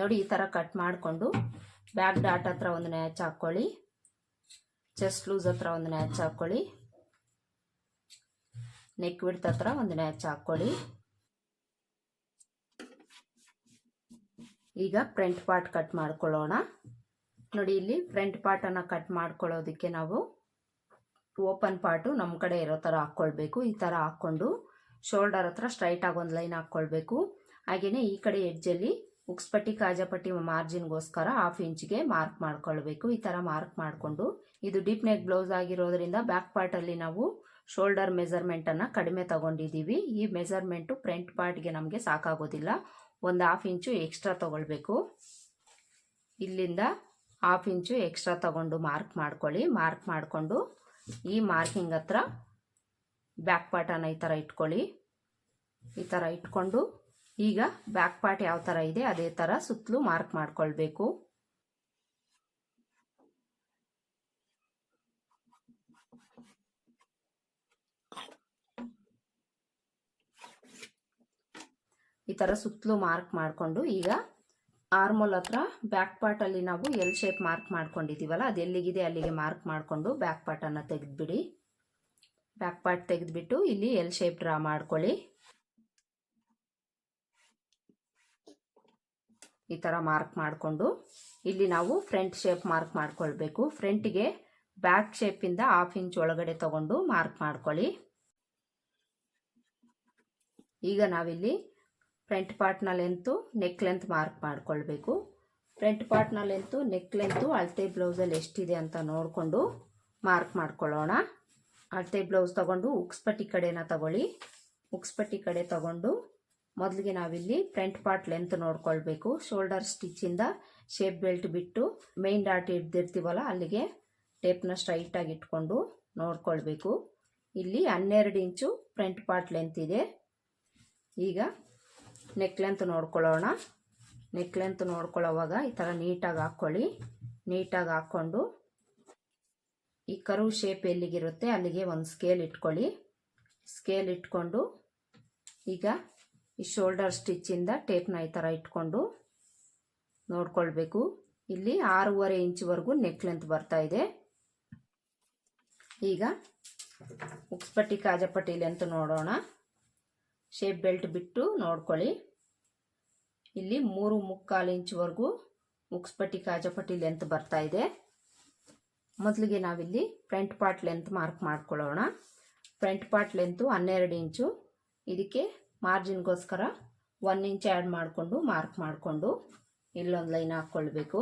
ನೋಡಿ ಈ ಥರ ಕಟ್ ಮಾಡಿಕೊಂಡು ಬ್ಯಾಕ್ ಡಾಟ್ ಹತ್ರ ಒಂದು ನ್ಯಾಚ್ ಹಾಕ್ಕೊಳ್ಳಿ ಚೆಸ್ಟ್ ಲೂಸ್ ಹತ್ರ ಒಂದು ನ್ಯಾಚ್ ಹಾಕ್ಕೊಳ್ಳಿ ನೆಕ್ ಬಿಡ್ತ ಹತ್ರ ಒಂದು ನ್ಯಾಚ್ ಹಾಕ್ಕೊಳ್ಳಿ ಈಗ ಫ್ರಂಟ್ ಪಾರ್ಟ್ ಕಟ್ ಮಾಡ್ಕೊಳ್ಳೋಣ. ನೋಡಿ, ಇಲ್ಲಿ ಫ್ರಂಟ್ ಪಾರ್ಟನ್ನು ಕಟ್ ಮಾಡ್ಕೊಳ್ಳೋದಕ್ಕೆ ನಾವು ಓಪನ್ ಪಾರ್ಟು ನಮ್ಮ ಕಡೆ ಇರೋ ಥರ ಹಾಕ್ಕೊಳ್ಬೇಕು ಈ ಥರ ಹಾಕ್ಕೊಂಡು ಶೋಲ್ಡರ್ ಹತ್ರ ಸ್ಟ್ರೈಟಾಗಿ ಒಂದು ಲೈನ್ ಹಾಕ್ಕೊಳ್ಬೇಕು. ಹಾಗೆಯೇ ಈ ಕಡೆ ಎಡ್ಜಲ್ಲಿ ಉಕ್ಸ್ಪಟ್ಟಿ, ಕಾಜಪಟ್ಟಿ ಮಾರ್ಜಿನ್ಗೋಸ್ಕರ ಹಾಫ್ ಇಂಚ್ಗೆ ಮಾರ್ಕ್ ಮಾಡ್ಕೊಳ್ಬೇಕು. ಈ ಥರ ಮಾರ್ಕ್ ಮಾಡಿಕೊಂಡು, ಇದು ಡೀಪ್ ನೆಕ್ ಬ್ಲೌಸ್ ಆಗಿರೋದ್ರಿಂದ ಬ್ಯಾಕ್ ಪಾರ್ಟಲ್ಲಿ ನಾವು ಶೋಲ್ಡರ್ ಮೆಸರ್ಮೆಂಟನ್ನು ಕಡಿಮೆ ತಗೊಂಡಿದ್ದೀವಿ. ಈ ಮೆಸರ್ಮೆಂಟು ಫ್ರಂಟ್ ಪಾರ್ಟ್ಗೆ ನಮಗೆ ಸಾಕಾಗೋದಿಲ್ಲ. ಒಂದು ಹಾಫ್ ಇಂಚು ಎಕ್ಸ್ಟ್ರಾ ತಗೊಳ್ಬೇಕು. ಇಲ್ಲಿಂದ ಹಾಫ್ ಇಂಚು ಎಕ್ಸ್ಟ್ರಾ ತಗೊಂಡು ಮಾರ್ಕ್ ಮಾಡ್ಕೊಳ್ಳಿ. ಮಾರ್ಕ್ ಮಾಡಿಕೊಂಡು ಈ ಮಾರ್ಕಿಂಗ್ ಹತ್ರ ಬ್ಯಾಕ್ ಪಾರ್ಟನ್ನು ಈ ಥರ ಇಟ್ಕೊಳ್ಳಿ. ಈ ಥರ ಇಟ್ಕೊಂಡು ಈಗ ಬ್ಯಾಕ್ ಪಾರ್ಟ್ ಯಾವ ಥರ ಇದೆ, ಅದೇ ಥರ ಸುತ್ತಲೂ ಮಾರ್ಕ್ ಮಾಡ್ಕೊಳ್ಬೇಕು. ಈ ಥರ ಸುತ್ತಲೂ ಮಾರ್ಕ್ ಮಾಡಿಕೊಂಡು ಈಗ ಆರ್ಮೋಲ್ ಹತ್ರ ಬ್ಯಾಕ್ ಪಾರ್ಟಲ್ಲಿ ನಾವು ಎಲ್ ಶೇಪ್ ಮಾರ್ಕ್ ಮಾಡ್ಕೊಂಡಿದ್ದೀವಲ್ಲ, ಅದು ಎಲ್ಲಿಗಿದೆ ಅಲ್ಲಿಗೆ ಮಾರ್ಕ್ ಮಾಡಿಕೊಂಡು ಬ್ಯಾಕ್ ಪಾರ್ಟನ್ನು ತೆಗೆದುಬಿಡಿ. ಬ್ಯಾಕ್ ಪಾರ್ಟ್ ತೆಗೆದುಬಿಟ್ಟು ಇಲ್ಲಿ ಎಲ್ ಶೇಪ್ ಡ್ರಾ ಮಾಡ್ಕೊಳ್ಳಿ. ಈ ಥರ ಮಾರ್ಕ್ ಮಾಡಿಕೊಂಡು ಇಲ್ಲಿ ನಾವು ಫ್ರಂಟ್ ಶೇಪ್ ಮಾರ್ಕ್ ಮಾಡ್ಕೊಳ್ಬೇಕು. ಫ್ರಂಟ್ಗೆ ಬ್ಯಾಕ್ ಶೇಪಿಂದ ಹಾಫ್ ಇಂಚ್ ಒಳಗಡೆ ತಗೊಂಡು ಮಾರ್ಕ್ ಮಾಡ್ಕೊಳ್ಳಿ. ಈಗ ನಾವಿಲ್ಲಿ ಫ್ರಂಟ್ ಪಾರ್ಟ್ನ ಲೆಂತು ನೆಕ್ ಲೆಂತ್ ಮಾರ್ಕ್ ಮಾಡ್ಕೊಳ್ಬೇಕು. ಫ್ರಂಟ್ ಪಾರ್ಟ್ನ ಲೆಂತು ನೆಕ್ ಲೆಂತು ಅಳತೆ ಬ್ಲೌಸಲ್ಲಿ ಎಷ್ಟಿದೆ ಅಂತ ನೋಡಿಕೊಂಡು ಮಾರ್ಕ್ ಮಾಡ್ಕೊಳ್ಳೋಣ. ಅಳತೆ ಬ್ಲೌಸ್ ತಗೊಂಡು ಉಕ್ಸ್ಪಟ್ಟಿ ಕಡೆನ ತಗೊಳ್ಳಿ. ಉಕ್ಸ್ಪಟ್ಟಿ ಕಡೆ ತಗೊಂಡು ಮೊದಲಿಗೆ ನಾವಿಲ್ಲಿ ಫ್ರಂಟ್ ಪಾರ್ಟ್ ಲೆಂತ್ ನೋಡ್ಕೊಳ್ಬೇಕು. ಶೋಲ್ಡರ್ ಸ್ಟಿಚ್ಚಿಂದ ಶೇಪ್ ಬೆಲ್ಟ್ ಬಿಟ್ಟು ಮೇನ್ ಡಾಟ್ ಹಿಡ್ದಿರ್ತೀವಲ್ಲ, ಅಲ್ಲಿಗೆ ಟೇಪ್ನ ಸ್ಟ್ರೈಟಾಗಿ ಇಟ್ಕೊಂಡು ನೋಡ್ಕೊಳ್ಬೇಕು. ಇಲ್ಲಿ ಹನ್ನೆರಡು ಇಂಚು ಫ್ರಂಟ್ ಪಾರ್ಟ್ ಲೆಂತ್ ಇದೆ. ಈಗ ನೆಕ್ ಲೆಂತ್ ನೋಡ್ಕೊಳ್ಳೋಣ. ನೆಕ್ಲೆಂತ್ ನೋಡ್ಕೊಳ್ಳೋವಾಗ ಈ ಥರ ನೀಟಾಗಿ ಹಾಕ್ಕೊಳ್ಳಿ. ನೀಟಾಗಿ ಹಾಕ್ಕೊಂಡು ಈ ಕರು ಶೇಪ್ ಎಲ್ಲಿಗಿರುತ್ತೆ ಅಲ್ಲಿಗೆ ಒಂದು ಸ್ಕೇಲ್ ಇಟ್ಕೊಳ್ಳಿ. ಸ್ಕೇಲ್ ಇಟ್ಕೊಂಡು ಈಗ ಈ ಶೋಲ್ಡರ್ ಸ್ಟಿಚ್ಚಿಂದ ಟೇಪ್ನ ಈ ಥರ ಇಟ್ಕೊಂಡು ನೋಡ್ಕೊಳ್ಬೇಕು. ಇಲ್ಲಿ ಆರೂವರೆ ಇಂಚ್ವರೆಗೂ ನೆಕ್ಲೆಂತ್ ಬರ್ತಾ ಇದೆ. ಈಗ ಉಕ್ಸ್ಪಟ್ಟಿ ಕಾಜಪಟ್ಟಿ ಲೆಂತ್ ನೋಡೋಣ. ಶೇಪ್ ಬೆಲ್ಟ್ ಬಿಟ್ಟು ನೋಡ್ಕೊಳ್ಳಿ. ಇಲ್ಲಿ ಮೂರು ಮುಕ್ಕಾಲು ಇಂಚ್ವರೆಗೂ ಮುಕ್ಸ್ಪಟ್ಟಿ ಕಾಜಪಟ್ಟಿ ಲೆಂತ್ ಬರ್ತಾ ಇದೆ. ಮೊದಲಿಗೆ ನಾವಿಲ್ಲಿ ಫ್ರಂಟ್ ಪಾರ್ಟ್ ಲೆಂತ್ ಮಾರ್ಕ್ ಮಾಡ್ಕೊಳ್ಳೋಣ. ಫ್ರಂಟ್ ಪಾರ್ಟ್ ಲೆಂತು ಹನ್ನೆರಡು ಇಂಚು. ಇದಕ್ಕೆ ಮಾರ್ಜಿನ್ಗೋಸ್ಕರ ಒನ್ ಇಂಚ್ ಆ್ಯಡ್ ಮಾಡಿಕೊಂಡು ಮಾರ್ಕ್ ಮಾಡಿಕೊಂಡು ಇಲ್ಲೊಂದು ಲೈನ್ ಹಾಕ್ಕೊಳ್ಬೇಕು.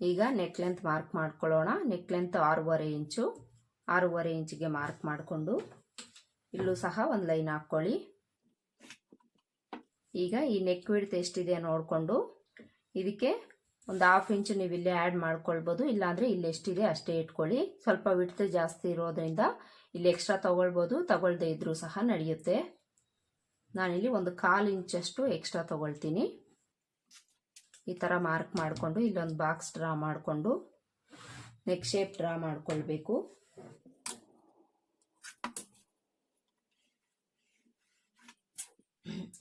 ಈಗ ನೆಕ್ ಲೆಂತ್ ಮಾರ್ಕ್ ಮಾಡ್ಕೊಳ್ಳೋಣ. ನೆಕ್ ಲೆಂತ್ ಆರೂವರೆ ಇಂಚು. ಆರೂವರೆ ಇಂಚಿಗೆ ಮಾರ್ಕ್ ಮಾಡಿಕೊಂಡು ಇಲ್ಲೂ ಸಹ ಒಂದು ಲೈನ್ ಹಾಕ್ಕೊಳ್ಳಿ ಈಗ ಈ ನೆಕ್ ವಿಡ್ತ್ ಎಷ್ಟಿದೆ ನೋಡಿಕೊಂಡು, ಇದಕ್ಕೆ ಒಂದು ಹಾಫ್ ಇಂಚು ನೀವು ಇಲ್ಲೇ ಆ್ಯಡ್ ಮಾಡ್ಕೊಳ್ಬೋದು, ಇಲ್ಲಾಂದರೆ ಇಲ್ಲಿ ಎಷ್ಟಿದೆ ಅಷ್ಟೇ ಇಟ್ಕೊಳ್ಳಿ. ಸ್ವಲ್ಪ ವಿಡ್ತ್ ಜಾಸ್ತಿ ಇರೋದ್ರಿಂದ ಇಲ್ಲಿ ಎಕ್ಸ್ಟ್ರಾ ತೊಗೊಳ್ಬೋದು, ತಗೊಳ್ದೇ ಇದ್ರೂ ಸಹ ನಡೆಯುತ್ತೆ. ನಾನಿಲ್ಲಿ ಒಂದು ಕಾಲು ಇಂಚಷ್ಟು ಎಕ್ಸ್ಟ್ರಾ ತಗೊಳ್ತೀನಿ. ಈ ಥರ ಮಾರ್ಕ್ ಮಾಡಿಕೊಂಡು ಇಲ್ಲೊಂದು ಬಾಕ್ಸ್ ಡ್ರಾ ಮಾಡಿಕೊಂಡು ನೆಕ್ ಶೇಪ್ ಡ್ರಾ ಮಾಡ್ಕೊಳ್ಬೇಕು.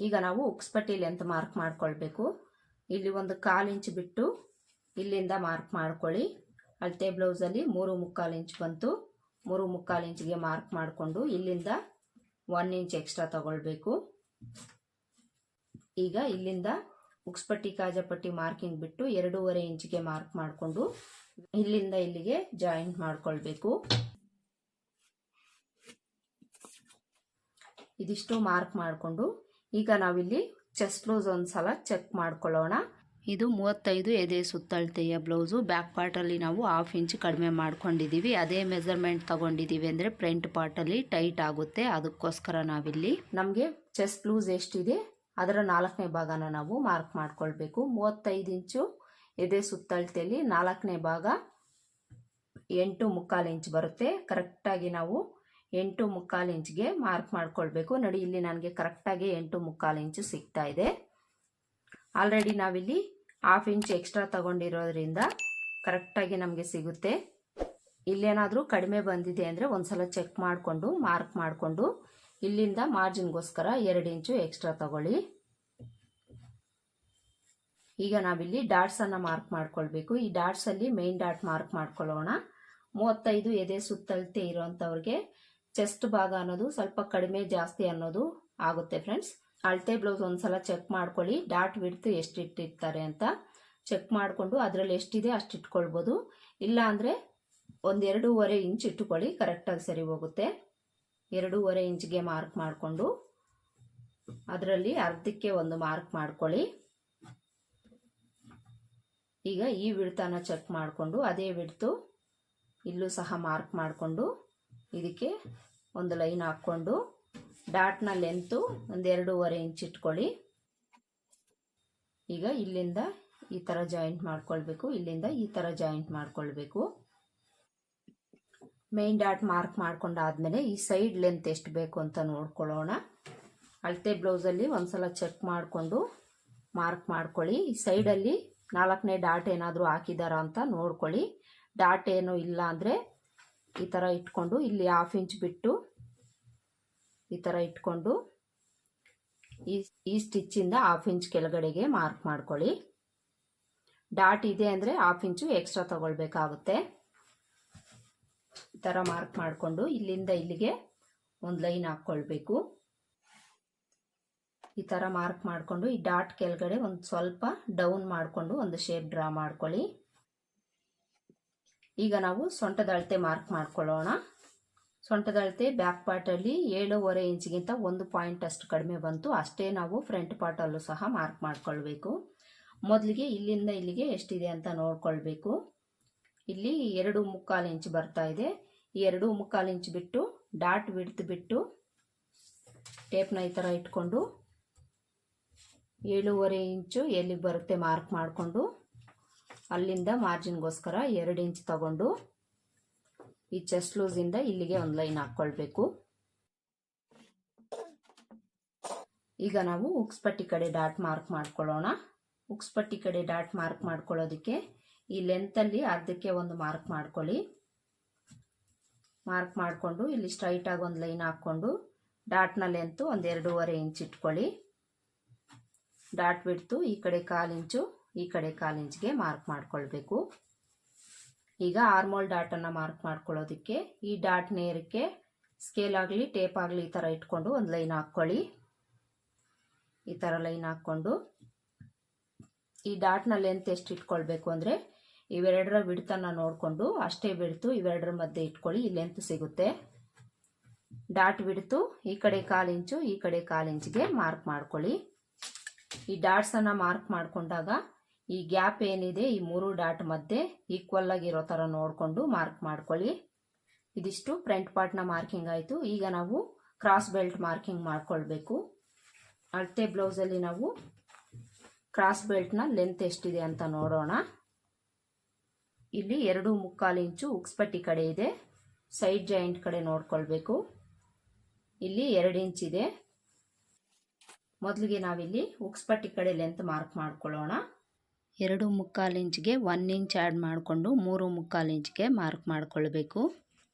ಈಗ ನಾವು ಉಕ್ಸ್ಪಟ್ಟಿಲಿ ಅಂತ ಮಾರ್ಕ್ ಮಾಡ್ಕೊಳ್ಬೇಕು. ಇಲ್ಲಿ ಒಂದು ಕಾಲು ಇಂಚ್ ಬಿಟ್ಟು ಇಲ್ಲಿಂದ ಮಾರ್ಕ್ ಮಾಡ್ಕೊಳ್ಳಿ. ಅಳತೆ ಬ್ಲೌಸಲ್ಲಿ ಮೂರು ಮುಕ್ಕಾಲು ಇಂಚ್ ಬಂತು. ಮೂರು ಮುಕ್ಕಾಲು ಇಂಚ್ಗೆ ಮಾರ್ಕ್ ಮಾಡಿಕೊಂಡು ಇಲ್ಲಿಂದ ಒನ್ ಇಂಚ್ ಎಕ್ಸ್ಟ್ರಾ ತಗೊಳ್ಬೇಕು. ಈಗ ಇಲ್ಲಿಂದ ಉಕ್ಸ್ಪಟ್ಟಿ ಕಾಜಪಟ್ಟಿ ಮಾರ್ಕಿಂಗ್ ಬಿಟ್ಟು ಎರಡೂವರೆ ಇಂಚಿಗೆ ಮಾರ್ಕ್ ಮಾಡಿಕೊಂಡು ಇಲ್ಲಿಂದ ಇಲ್ಲಿಗೆ ಜಾಯಿಂಟ್ ಮಾಡ್ಕೊಳ್ಬೇಕು. ಇದಿಷ್ಟು ಮಾರ್ಕ್ ಮಾಡಿಕೊಂಡು ಈಗ ನಾವಿಲ್ಲಿ ಚೆಸ್ಟ್ ಬ್ಲೌಸ್ ಒಂದ್ಸಲ ಚೆಕ್ ಮಾಡ್ಕೊಳ್ಳೋಣ. ಇದು ಮೂವತ್ತೈದು ಎದೆ ಸುತ್ತಳತೆಯ ಬ್ಲೌಸು ಬ್ಯಾಕ್ ಪಾರ್ಟಲ್ಲಿ ನಾವು ಹಾಫ್ ಇಂಚ್ ಕಡಿಮೆ ಮಾಡ್ಕೊಂಡಿದ್ದೀವಿ. ಅದೇ ಮೆಜರ್ಮೆಂಟ್ ತಗೊಂಡಿದ್ದೀವಿ ಅಂದರೆ ಫ್ರಂಟ್ ಪಾರ್ಟಲ್ಲಿ ಟೈಟ್ ಆಗುತ್ತೆ. ಅದಕ್ಕೋಸ್ಕರ ನಾವಿಲ್ಲಿ ನಮಗೆ ಚೆಸ್ಟ್ ಲೂಸ್ ಎಷ್ಟಿದೆ, ಅದರ ನಾಲ್ಕನೇ ಭಾಗನ ನಾವು ಮಾರ್ಕ್ ಮಾಡ್ಕೊಳ್ಬೇಕು. ಮೂವತ್ತೈದು ಇಂಚು ಎದೆ ಸುತ್ತಳತೆಯಲ್ಲಿ ನಾಲ್ಕನೇ ಭಾಗ ಎಂಟು ಮುಕ್ಕಾಲು ಇಂಚ್ ಬರುತ್ತೆ. ಕರೆಕ್ಟಾಗಿ ನಾವು ಎಂಟು ಮುಕ್ಕಾಲು ಇಂಚ್ಗೆ ಮಾರ್ಕ್ ಮಾಡ್ಕೊಳ್ಬೇಕು. ನೋಡಿ, ಇಲ್ಲಿ ನನಗೆ ಕರೆಕ್ಟಾಗಿ ಎಂಟು ಮುಕ್ಕಾಲು ಇಂಚು ಸಿಗ್ತಾ ಇದೆ. ಆಲ್ರೆಡಿ ನಾವಿಲ್ಲಿ ಹಾಫ್ ಇಂಚ್ ಎಕ್ಸ್ಟ್ರಾ ತಗೊಂಡಿರೋದ್ರಿಂದ ಕರೆಕ್ಟಾಗಿ ನಮಗೆ ಸಿಗುತ್ತೆ. ಇಲ್ಲೇನಾದರೂ ಕಡಿಮೆ ಬಂದಿದೆ ಅಂದರೆ ಒಂದ್ಸಲ ಚೆಕ್ ಮಾಡಿಕೊಂಡು, ಮಾರ್ಕ್ ಮಾಡಿಕೊಂಡು ಇಲ್ಲಿಂದ ಮಾರ್ಜಿನ್ಗೋಸ್ಕರ ಎರಡು ಇಂಚು ಎಕ್ಸ್ಟ್ರಾ ತಗೊಳ್ಳಿ. ಈಗ ನಾವಿಲ್ಲಿ ಡಾಟ್ಸನ್ನು ಮಾರ್ಕ್ ಮಾಡ್ಕೊಳ್ಬೇಕು. ಈ ಡಾಟ್ಸಲ್ಲಿ ಮೇನ್ ಡಾಟ್ ಮಾರ್ಕ್ ಮಾಡ್ಕೊಳ್ಳೋಣ. ಮೂವತ್ತೈದು ಎದೆ ಸುತ್ತಳತೆ ಇರೋವಂಥವ್ರಿಗೆ ಚೆಸ್ಟ್ ಭಾಗ ಅನ್ನೋದು ಸ್ವಲ್ಪ ಕಡಿಮೆ ಜಾಸ್ತಿ ಅನ್ನೋದು ಆಗುತ್ತೆ ಫ್ರೆಂಡ್ಸ್ ಅಳತೆ ಬ್ಲೌಸ್ ಒಂದ್ಸಲ ಚೆಕ್ ಮಾಡ್ಕೊಳ್ಳಿ. ಡಾಟ್ ವಿಡ್ತ್ ಎಷ್ಟು ಇಟ್ಟಿರ್ತಾರೆ ಅಂತ ಚೆಕ್ ಮಾಡಿಕೊಂಡು ಅದರಲ್ಲಿ ಎಷ್ಟಿದೆ ಅಷ್ಟು ಇಟ್ಕೊಳ್ಬೋದು. ಇಲ್ಲ ಅಂದರೆ ಒಂದೆರಡೂವರೆ ಇಂಚ್ ಇಟ್ಟುಕೊಳ್ಳಿ ಕರೆಕ್ಟಾಗಿ ಸರಿ ಹೋಗುತ್ತೆ. ಎರಡೂವರೆ ಇಂಚ್ಗೆ ಮಾರ್ಕ್ ಮಾಡಿಕೊಂಡು ಅದರಲ್ಲಿ ಅರ್ಧಕ್ಕೆ ಒಂದು ಮಾರ್ಕ್ ಮಾಡ್ಕೊಳ್ಳಿ. ಈಗ ಈ ವಿಡ್ತನ ಚೆಕ್ ಮಾಡಿಕೊಂಡು, ಅದೇ ವಿಡ್ತು ಇಲ್ಲೂ ಸಹ ಮಾರ್ಕ್ ಮಾಡಿಕೊಂಡು ಇದಕ್ಕೆ ಒಂದು ಲೈನ್ ಹಾಕ್ಕೊಂಡು ಡಾಟ್ನ ಲೆಂತು ಒಂದು ಎರಡೂವರೆ ಇಂಚ್ ಇಟ್ಕೊಳ್ಳಿ. ಈಗ ಇಲ್ಲಿಂದ ಈ ಥರ ಜಾಯಿಂಟ್ ಮಾಡ್ಕೊಳ್ಬೇಕು. ಇಲ್ಲಿಂದ ಈ ಥರ ಜಾಯಿಂಟ್ ಮಾಡ್ಕೊಳ್ಬೇಕು. ಮೇನ್ ಡಾಟ್ ಮಾರ್ಕ್ ಮಾಡ್ಕೊಂಡಾದ್ಮೇಲೆ ಈ ಸೈಡ್ ಲೆಂತ್ ಎಷ್ಟು ಬೇಕು ಅಂತ ನೋಡ್ಕೊಳ್ಳೋಣ. ಅಳತೆ ಬ್ಲೌಸಲ್ಲಿ ಒಂದ್ಸಲ ಚೆಕ್ ಮಾಡಿಕೊಂಡು ಮಾರ್ಕ್ ಮಾಡ್ಕೊಳ್ಳಿ. ಈ ಸೈಡಲ್ಲಿ ನಾಲ್ಕನೇ ಡಾಟ್ ಏನಾದರೂ ಹಾಕಿದಾರ ಅಂತ ನೋಡ್ಕೊಳ್ಳಿ. ಡಾಟ್ ಏನು ಇಲ್ಲ ಅಂದರೆ ಈ ಥರ ಇಟ್ಕೊಂಡು ಇಲ್ಲಿ ಹಾಫ್ ಇಂಚ್ ಬಿಟ್ಟು ಈ ಥರ ಇಟ್ಕೊಂಡು ಈ ಈ ಸ್ಟಿಚ್ಚಿಂದ ಹಾಫ್ ಇಂಚ್ ಕೆಳಗಡೆಗೆ ಮಾರ್ಕ್ ಮಾಡ್ಕೊಳ್ಳಿ. ಡಾಟ್ ಇದೆ ಅಂದರೆ ಹಾಫ್ ಇಂಚು ಎಕ್ಸ್ಟ್ರಾ ತಗೊಳ್ಬೇಕಾಗುತ್ತೆ. ಈ ಥರ ಮಾರ್ಕ್ ಮಾಡಿಕೊಂಡು ಇಲ್ಲಿಂದ ಇಲ್ಲಿಗೆ ಒಂದು ಲೈನ್ ಹಾಕ್ಕೊಳ್ಬೇಕು. ಈ ಥರ ಮಾರ್ಕ್ ಮಾಡಿಕೊಂಡು ಈ ಡಾಟ್ ಕೆಳಗಡೆ ಒಂದು ಸ್ವಲ್ಪ ಡೌನ್ ಮಾಡಿಕೊಂಡು ಒಂದು ಶೇಪ್ ಡ್ರಾ ಮಾಡ್ಕೊಳ್ಳಿ. ಈಗ ನಾವು ಸೊಂಟದ ಅಳತೆ ಮಾರ್ಕ್ ಮಾಡ್ಕೊಳ್ಳೋಣ. ಸೊಂಟದ ಅಳತೆ ಬ್ಯಾಕ್ ಪಾರ್ಟಲ್ಲಿ ಏಳುವರೆ ಇಂಚ್ಗಿಂತ ಒಂದು ಪಾಯಿಂಟ್ ಅಷ್ಟು ಕಡಿಮೆ ಬಂತು. ಅಷ್ಟೇ ನಾವು ಫ್ರಂಟ್ ಪಾರ್ಟಲ್ಲೂ ಸಹ ಮಾರ್ಕ್ ಮಾಡ್ಕೊಳ್ಬೇಕು. ಮೊದಲಿಗೆ ಇಲ್ಲಿಂದ ಇಲ್ಲಿಗೆ ಎಷ್ಟಿದೆ ಅಂತ ನೋಡ್ಕೊಳ್ಬೇಕು. ಇಲ್ಲಿ ಎರಡು ಮುಕ್ಕಾಲು ಇಂಚ್ ಬರ್ತಾ ಇದೆ. ಈ ಎರಡು ಮುಕ್ಕಾಲು ಇಂಚ್ ಬಿಟ್ಟು ಡಾಟ್ ಬಿಡ್ತು ಬಿಟ್ಟು ಟೇಪ್ನ ಈ ಥರ ಇಟ್ಕೊಂಡು ಏಳುವರೆ ಇಂಚು ಎಲ್ಲಿಗೆ ಬರುತ್ತೆ ಮಾರ್ಕ್ ಮಾಡಿಕೊಂಡು ಅಲ್ಲಿಂದ ಮಾರ್ಜಿನ್ಗೋಸ್ಕರ ಎರಡು ಇಂಚ್ ತಗೊಂಡು ಈ ಚೆಸ್ಟ್ ಲೂಸಿಂದ ಇಲ್ಲಿಗೆ ಒಂದು ಲೈನ್ ಹಾಕ್ಕೊಳ್ಬೇಕು. ಈಗ ನಾವು ಉಕ್ಸ್ಪಟ್ಟಿ ಕಡೆ ಡಾಟ್ ಮಾರ್ಕ್ ಮಾಡ್ಕೊಳ್ಳೋಣ. ಉಕ್ಸ್ಪಟ್ಟಿ ಕಡೆ ಡಾಟ್ ಮಾರ್ಕ್ ಮಾಡ್ಕೊಳ್ಳೋದಕ್ಕೆ ಈ ಲೆಂತಲ್ಲಿ ಅರ್ಧಕ್ಕೆ ಒಂದು ಮಾರ್ಕ್ ಮಾಡ್ಕೊಳ್ಳಿ. ಮಾರ್ಕ್ ಮಾಡಿಕೊಂಡು ಇಲ್ಲಿ ಸ್ಟ್ರೈಟಾಗಿ ಒಂದು ಲೈನ್ ಹಾಕ್ಕೊಂಡು ಡಾಟ್ನ ಲೆಂತು ಒಂದು ಎರಡೂವರೆ ಇಂಚ್ ಇಟ್ಕೊಳ್ಳಿ. ಡಾಟ್ ಬಿಡ್ತು ಈ ಕಡೆ ಕಾಲು ಇಂಚು ಈ ಕಡೆ ಕಾಲು ಇಂಚ್ಗೆ ಮಾರ್ಕ್ ಮಾಡ್ಕೊಳ್ಬೇಕು. ಈಗ ಆರ್ಮೋಲ್ ಡಾಟನ್ನು ಮಾರ್ಕ್ ಮಾಡ್ಕೊಳ್ಳೋದಕ್ಕೆ ಈ ಡಾಟ್ ನೇರಕ್ಕೆ ಸ್ಕೇಲ್ ಆಗಲಿ, ಟೇಪ್ ಆಗಲಿ ಈ ಥರ ಇಟ್ಕೊಂಡು ಒಂದು ಲೈನ್ ಹಾಕ್ಕೊಳ್ಳಿ. ಈ ಥರ ಲೈನ್ ಹಾಕ್ಕೊಂಡು ಈ ಡಾಟ್ನ ಲೆಂತ್ ಎಷ್ಟು ಇಟ್ಕೊಳ್ಬೇಕು ಅಂದರೆ ಇವೆರಡರ ಬಿಡ್ತನ್ನ ನೋಡಿಕೊಂಡು ಅಷ್ಟೇ ಬಿಡ್ತು ಇವೆರಡರ ಮಧ್ಯೆ ಇಟ್ಕೊಳ್ಳಿ, ಈ ಲೆಂತ್ ಸಿಗುತ್ತೆ. ಡಾಟ್ ಬಿಡ್ತು ಈ ಕಡೆ ಕಾಲು ಇಂಚು, ಈ ಕಡೆ ಕಾಲು ಇಂಚಿಗೆ ಮಾರ್ಕ್ ಮಾಡ್ಕೊಳ್ಳಿ. ಈ ಡಾಟ್ಸನ್ನು ಮಾರ್ಕ್ ಮಾಡಿಕೊಂಡಾಗ ಈ ಗ್ಯಾಪ್ ಏನಿದೆ, ಈ ಮೂರು ಡಾಟ್ ಮಧ್ಯೆ ಈಕ್ವಲ್ ಆಗಿರೋ ಥರ ನೋಡಿಕೊಂಡು ಮಾರ್ಕ್ ಮಾಡ್ಕೊಳ್ಳಿ. ಇದಿಷ್ಟು ಫ್ರಂಟ್ ಪಾರ್ಟ್ನ ಮಾರ್ಕಿಂಗ್ ಆಯಿತು. ಈಗ ನಾವು ಕ್ರಾಸ್ ಬೆಲ್ಟ್ ಮಾರ್ಕಿಂಗ್ ಮಾಡ್ಕೊಳ್ಬೇಕು. ಅಳತೆ ಬ್ಲೌಸಲ್ಲಿ ನಾವು ಕ್ರಾಸ್ ಬೆಲ್ಟ್ನ ಲೆಂತ್ ಎಷ್ಟಿದೆ ಅಂತ ನೋಡೋಣ. ಇಲ್ಲಿ ಎರಡು ಮುಕ್ಕಾಲು ಇಂಚು ಉಕ್ಸ್ಪಟ್ಟಿ ಕಡೆ ಇದೆ. ಸೈಡ್ ಜಾಯಿಂಟ್ ಕಡೆ ನೋಡ್ಕೊಳ್ಬೇಕು. ಇಲ್ಲಿ ಎರಡು ಇಂಚ್ ಇದೆ. ಮೊದಲಿಗೆ ನಾವಿಲ್ಲಿ ಉಕ್ಸ್ಪಟ್ಟಿ ಕಡೆ ಲೆಂತ್ ಮಾರ್ಕ್ ಮಾಡ್ಕೊಳ್ಳೋಣ. ಎರಡು ಮುಕ್ಕಾಲು ಇಂಚ್ಗೆ ಒನ್ ಇಂಚ್ ಆ್ಯಡ್ ಮಾಡಿಕೊಂಡು ಮೂರು ಮುಕ್ಕಾಲು ಇಂಚ್ಗೆ ಮಾರ್ಕ್ ಮಾಡಿಕೊಳ್ಬೇಕು.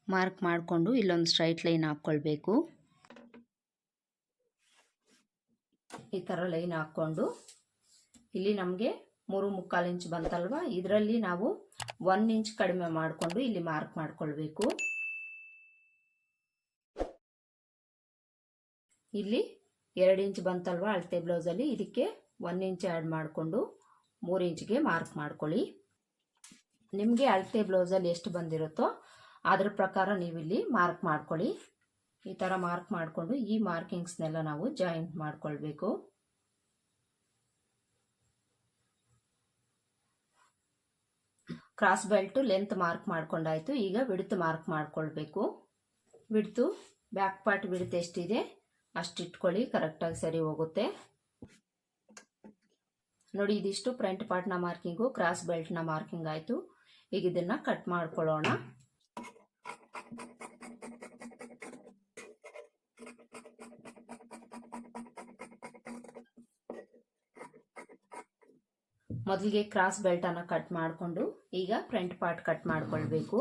ಮಾರ್ಕ್ ಮಾಡಿಕೊಂಡು ಇಲ್ಲೊಂದು ಸ್ಟ್ರೈಟ್ ಲೈನ್ ಹಾಕ್ಕೊಳ್ಬೇಕು. ಈ ಥರ ಲೈನ್ ಹಾಕ್ಕೊಂಡು ಇಲ್ಲಿ ನಮಗೆ ಮೂರು ಮುಕ್ಕಾಲು ಇಂಚ್ ಬಂತಲ್ವ? ಇದರಲ್ಲಿ ನಾವು ಒನ್ ಇಂಚ್ ಕಡಿಮೆ ಮಾಡಿಕೊಂಡು ಇಲ್ಲಿ ಮಾರ್ಕ್ ಮಾಡ್ಕೊಳ್ಬೇಕು. ಇಲ್ಲಿ ಎರಡು ಇಂಚ್ ಬಂತಲ್ವ? ಅಳತೆ ಬ್ಲೌಸಲ್ಲಿ. ಇದಕ್ಕೆ ಒನ್ ಇಂಚ್ ಆ್ಯಡ್ ಮಾಡಿಕೊಂಡು ಮೂರು ಇಂಚ್ಗೆ ಮಾರ್ಕ್ ಮಾಡ್ಕೊಳ್ಳಿ. ನಿಮಗೆ ಅಳತೆ ಬ್ಲೌಸಲ್ಲಿ ಎಷ್ಟು ಬಂದಿರುತ್ತೋ ಅದ್ರ ಪ್ರಕಾರ ನೀವು ಇಲ್ಲಿ ಮಾರ್ಕ್ ಮಾಡ್ಕೊಳ್ಳಿ. ಈ ಥರ ಮಾರ್ಕ್ ಮಾಡಿಕೊಂಡು ಈ ಮಾರ್ಕಿಂಗ್ಸ್ನೆಲ್ಲ ನಾವು ಜಾಯಿಂಟ್ ಮಾಡ್ಕೊಳ್ಬೇಕು. ಕ್ರಾಸ್ ಬೆಲ್ಟು ಲೆಂತ್ ಮಾರ್ಕ್ ಮಾಡ್ಕೊಂಡಾಯ್ತು. ಈಗ ವಿಡ್ತ್ ಮಾರ್ಕ್ ಮಾಡ್ಕೊಳ್ಬೇಕು. ವಿಡ್ತು ಬ್ಯಾಕ್ ಪಾರ್ಟ್ ವಿಡ್ತ್ ಎಷ್ಟಿದೆ ಅಷ್ಟು ಇಟ್ಕೊಳ್ಳಿ. ಕರೆಕ್ಟಾಗಿ ಸರಿ ಹೋಗುತ್ತೆ. ನೋಡಿ, ಇದಿಷ್ಟು ಫ್ರಂಟ್ ಪಾರ್ಟ್ನ ಮಾರ್ಕಿಂಗು, ಕ್ರಾಸ್ ಬೆಲ್ಟ್ನ ಮಾರ್ಕಿಂಗ್ ಆಯಿತು. ಈಗ ಇದನ್ನು ಕಟ್ ಮಾಡ್ಕೊಳ್ಳೋಣ. ಮೊದಲಿಗೆ ಕ್ರಾಸ್ ಬೆಲ್ಟನ್ನು ಕಟ್ ಮಾಡಿಕೊಂಡು ಈಗ ಫ್ರಂಟ್ ಪಾರ್ಟ್ ಕಟ್ ಮಾಡ್ಕೊಳ್ಬೇಕು.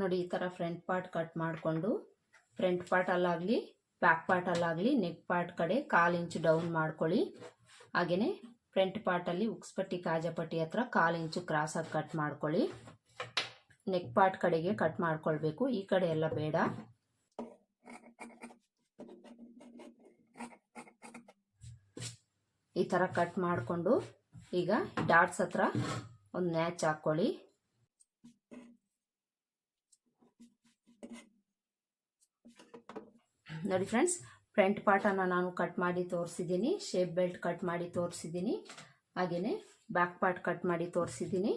ನೋಡಿ, ಈ ಥರ ಫ್ರಂಟ್ ಪಾರ್ಟ್ ಕಟ್ ಮಾಡಿಕೊಂಡು ಫ್ರಂಟ್ ಪಾರ್ಟಲ್ಲಾಗಲಿ ಬ್ಯಾಕ್ ಪಾರ್ಟಲ್ಲಾಗಲಿ ನೆಕ್ ಪಾರ್ಟ್ ಕಡೆ ಕಾಲು ಇಂಚು ಡೌನ್ ಮಾಡ್ಕೊಳ್ಳಿ. ಹಾಗೆಯೇ ಫ್ರಂಟ್ ಪಾರ್ಟಲ್ಲಿ ಉಕ್ಸ್ಪಟ್ಟಿ ಕಾಜಪಟ್ಟಿ ಹತ್ರ ಕಾಲು ಇಂಚು ಕ್ರಾಸಾಗಿ ಕಟ್ ಮಾಡ್ಕೊಳ್ಳಿ. ನೆಕ್ ಪಾರ್ಟ್ ಕಡೆಗೆ ಕಟ್ ಮಾಡ್ಕೊಳ್ಬೇಕು. ಈ ಕಡೆ ಎಲ್ಲ ಬೇಡ. ಈ ಥರ ಕಟ್ ಮಾಡಿಕೊಂಡು, ಈಗ ಡಾಟ್ಸ್ ಹತ್ರ ಒಂದು ನ್ಯಾಚ್ ಹಾಕ್ಕೊಳ್ಳಿ. ನೋಡಿ ಫ್ರೆಂಡ್ಸ್ ಫ್ರಂಟ್ ಪಾರ್ಟನ್ನು ನಾನು ಕಟ್ ಮಾಡಿ ತೋರಿಸಿದ್ದೀನಿ ಶೇಪ್ ಬೆಲ್ಟ್ ಕಟ್ ಮಾಡಿ ತೋರಿಸಿದ್ದೀನಿ ಹಾಗೆಯೇ ಬ್ಯಾಕ್ ಪಾರ್ಟ್ ಕಟ್ ಮಾಡಿ ತೋರಿಸಿದ್ದೀನಿ.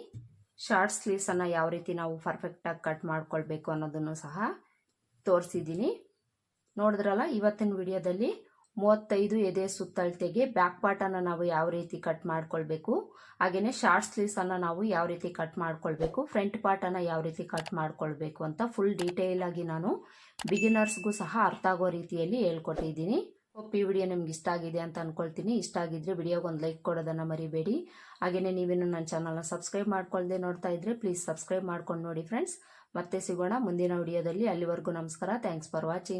ಶಾರ್ಟ್ ಸ್ಲೀವ್ಸನ್ನು ಯಾವ ರೀತಿ ನಾವು ಪರ್ಫೆಕ್ಟಾಗಿ ಕಟ್ ಮಾಡ್ಕೊಳ್ಬೇಕು ಅನ್ನೋದನ್ನು ಸಹ ತೋರಿಸಿದ್ದೀನಿ. ನೋಡಿದ್ರಲ್ಲ, ಇವತ್ತಿನ ವಿಡಿಯೋದಲ್ಲಿ ಮೂವತ್ತೈದು ಎದೆ ಸುತ್ತಳತೆಗೆ ಬ್ಯಾಕ್ ಪಾರ್ಟನ್ನು ನಾವು ಯಾವ ರೀತಿ ಕಟ್ ಮಾಡ್ಕೊಳ್ಬೇಕು? ಹಾಗೆಯೇ ಶಾರ್ಟ್ ಸ್ಲೀವ್ಸನ್ನು ನಾವು ಯಾವ ರೀತಿ ಕಟ್ ಮಾಡ್ಕೊಳ್ಬೇಕು? ಫ್ರಂಟ್ ಪಾರ್ಟನ್ನು ಯಾವ ರೀತಿ ಕಟ್ ಮಾಡ್ಕೊಳ್ಬೇಕು ಅಂತ ಫುಲ್ ಡೀಟೇಲ್ ಆಗಿ ನಾನು ಬಿಗಿನರ್ಸ್ಗೂ ಸಹ ಅರ್ಥ ಆಗೋ ರೀತಿಯಲ್ಲಿ ಹೇಳ್ಕೊಟ್ಟಿದ್ದೀನಿ. ಒಪ್ಪಿ ವಿಡಿಯೋ ನಿಮ್ಗೆ ಇಷ್ಟ ಆಗಿದೆ ಅಂತ ಅನ್ಕೊಳ್ತೀನಿ. ಇಷ್ಟ ಆಗಿದ್ರೆ ವಿಡಿಯೋಗೆ ಒಂದು ಲೈಕ್ ಕೊಡೋದನ್ನು ಮರಿಬೇಡಿ. ಹಾಗೆಯೇ ನೀವೇನು ನನ್ನ ಚಾನಲ್ನ ಸಬ್ಸ್ಕ್ರೈಬ್ ಮಾಡ್ಕೊಳ್ಳದೆ ನೋಡ್ತಾ ಇದ್ರೆ ಪ್ಲೀಸ್ ಸಬ್ಸ್ಕ್ರೈಬ್ ಮಾಡ್ಕೊಂಡು ನೋಡಿ ಫ್ರೆಂಡ್ಸ್ ಮತ್ತೆ ಸಿಗೋಣ ಮುಂದಿನ ವಿಡಿಯೋದಲ್ಲಿ ಅಲ್ಲಿವರೆಗೂ ನಮಸ್ಕಾರ. Thanks for watching